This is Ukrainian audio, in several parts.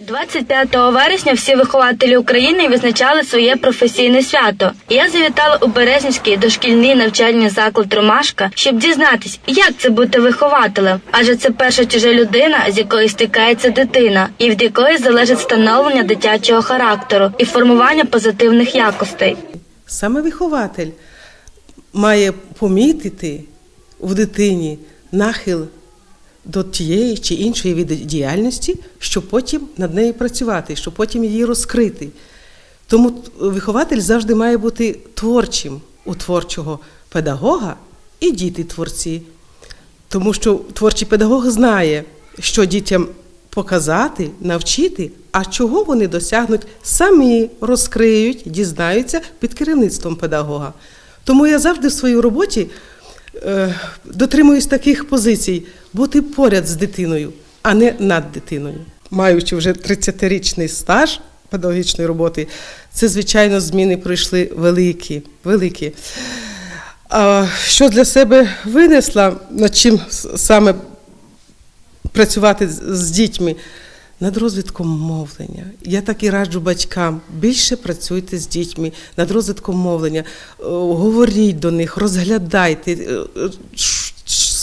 25 вересня всі вихователі України відзначали своє професійне свято. Я завітала у Березнівський дошкільний навчальний заклад Ромашка, щоб дізнатись, як це бути вихователем. Адже це перша чужа людина, з якою стикається дитина, і від якої залежить становлення дитячого характеру і формування позитивних якостей. Саме вихователь має помітити в дитині нахил до тієї чи іншої види діяльності, щоб потім над нею працювати, щоб потім її розкрити. Тому вихователь завжди має бути творчим у творчого педагога і діти творці. Тому що творчий педагог знає, що дітям показати, навчити, а чого вони досягнуть, самі розкриють, дізнаються під керівництвом педагога. Тому я завжди в своїй роботі дотримуюсь таких позицій бути поряд з дитиною, а не над дитиною. Маючи вже 30-річний стаж педагогічної роботи, це, звичайно, зміни пройшли великі, великі. А що для себе винесла, над чим саме працювати з дітьми? Над розвитком мовлення. Я так і раджу батькам. Більше працюйте з дітьми над розвитком мовлення. Е, Говоріть до них, розглядайте, е, е,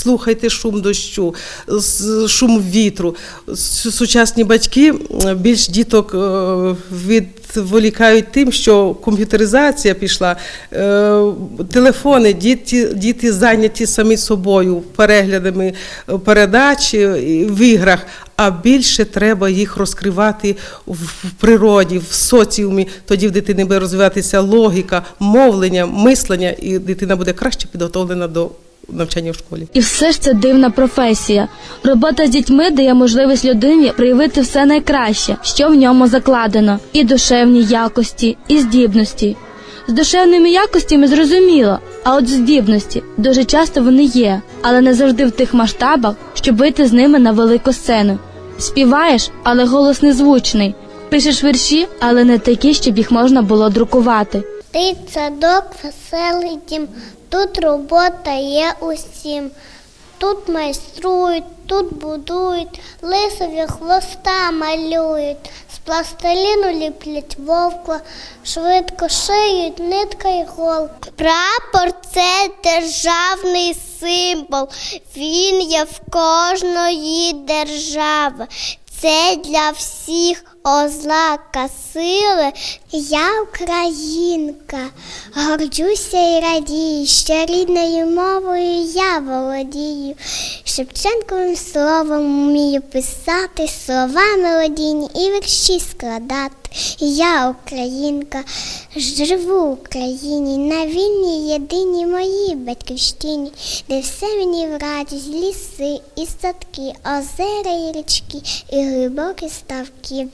слухайте шум дощу, шум вітру. Сучасні батьки більш діток е, відволікають тим, що комп'ютеризація пішла, е, телефони, діти, діти зайняті самі собою переглядами е, передач в іграх. А більше треба їх розкривати в природі, в соціумі. Тоді в дитини буде розвиватися логіка, мовлення, мислення, і дитина буде краще підготовлена до навчання в школі. І все ж це дивна професія. Робота з дітьми дає можливість людині проявити все найкраще, що в ньому закладено, і душевні якості, і здібності. З душевними якостями зрозуміло, а от здібності дуже часто вони є, але не завжди в тих масштабах, щоб вийти з ними на велику сцену. Співаєш, але голос незвучний. Пишеш вірші, але не такі, щоб їх можна було друкувати. Ти садок, веселий дім, тут робота є усім. Тут майструють, тут будують, лисові хвоста малюють, з пластиліну ліплять вовкла, швидко шиють нитка і голка. Прапор це державний символ, він є в кожної держави. Це для всіх ознака сили. Я українка, горджуся і радію, що рідною мовою я володію. Шевченковим словом вмію писати, слова мелодійні і вірші складати. Я українка, живу в Україні, на вільній єдиній моїй батьківщині, де все мені в радість, ліси і садки, озера і річки, і глибокі ставки.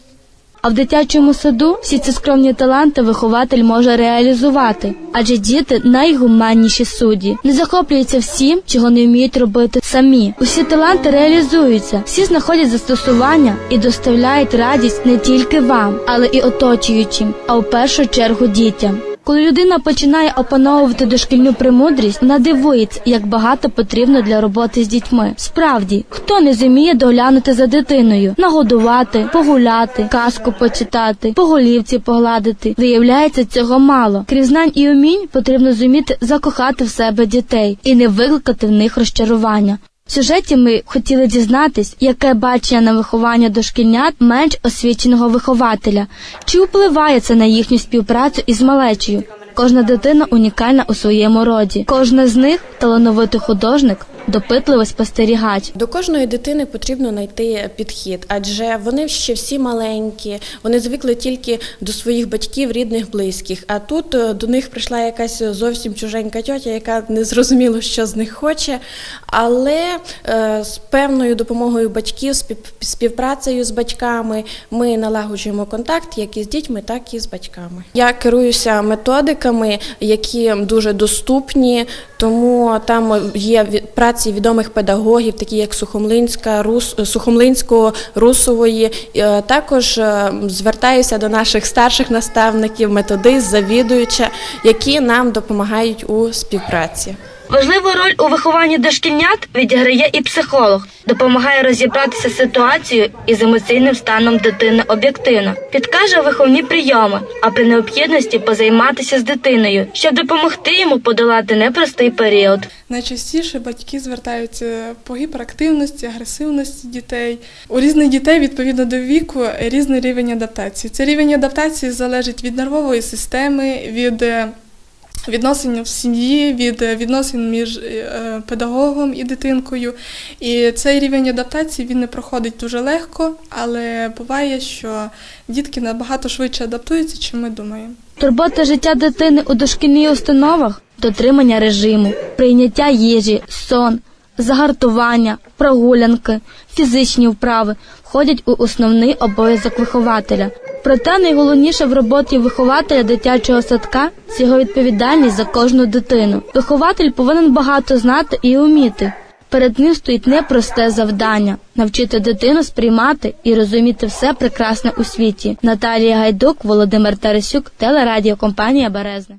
А в дитячому саду всі ці скромні таланти вихователь може реалізувати, адже діти найгуманніші судді, не захоплюються всім, чого не вміють робити самі. Усі таланти реалізуються, всі знаходять застосування і доставляють радість не тільки вам, але і оточуючим, а в першу чергу дітям. Коли людина починає опановувати дошкільну премудрість, вона дивується, як багато потрібно для роботи з дітьми. Справді, хто не зуміє доглянути за дитиною, нагодувати, погуляти, казку почитати, по голівці погладити. Виявляється, цього мало. Крім знань і умінь потрібно зуміти закохати в себе дітей і не викликати в них розчарування. В сюжеті ми хотіли дізнатись, яке бачення на виховання дошкільнят менш освіченого вихователя, чи впливає це на їхню співпрацю із малечею. Кожна дитина унікальна у своєму роді. Кожна з них талановитий художник, допитливий спостерігач. До кожної дитини потрібно знайти підхід, адже вони ще всі маленькі, вони звикли тільки до своїх батьків, рідних, близьких. А тут е, до них прийшла якась зовсім чуженька тьотя, яка не зрозуміло, що з них хоче. Але е, з певною допомогою батьків, спів- співпрацею з батьками, ми налагоджуємо контакт як із дітьми, так і з батьками. Я керуюся методиками, які дуже доступні, тому там є праці відомих педагогів, такі як Сухомлинська, Рус, Сухомлинського, Русової. Е, Також е, звертаюся до наших старших наставників, методист, завідуюча, які нам допомагають у співпраці. Важливу роль у вихованні дошкільнят відіграє і психолог, допомагає розібратися з ситуацією і з емоційним станом дитини об'єктивно, підкаже виховні прийоми, а при необхідності позайматися з дитиною, щоб допомогти йому подолати непростий період. Найчастіше батьки звертаються по гіперактивності, агресивності дітей. У різних дітей відповідно до віку різний рівень адаптації. Цей рівень адаптації залежить від нервової системи, від е, відносин в сім'ї, від е, відносин між е, педагогом і дитинкою. І цей рівень адаптації він не проходить дуже легко, але буває, що дітки набагато швидше адаптуються, чим ми думаємо. Турбота життя дитини у дошкільних установах, дотримання режиму, прийняття їжі, сон, загартування, прогулянки, фізичні вправи входять у основний обов'язок вихователя. Проте найголовніше в роботі вихователя дитячого садка це його відповідальність за кожну дитину. Вихователь повинен багато знати і вміти. Перед ним стоїть непросте завдання навчити дитину сприймати і розуміти все прекрасне у світі. Наталія Гайдук, Володимир Тарасюк, телерадіокомпанія Березне.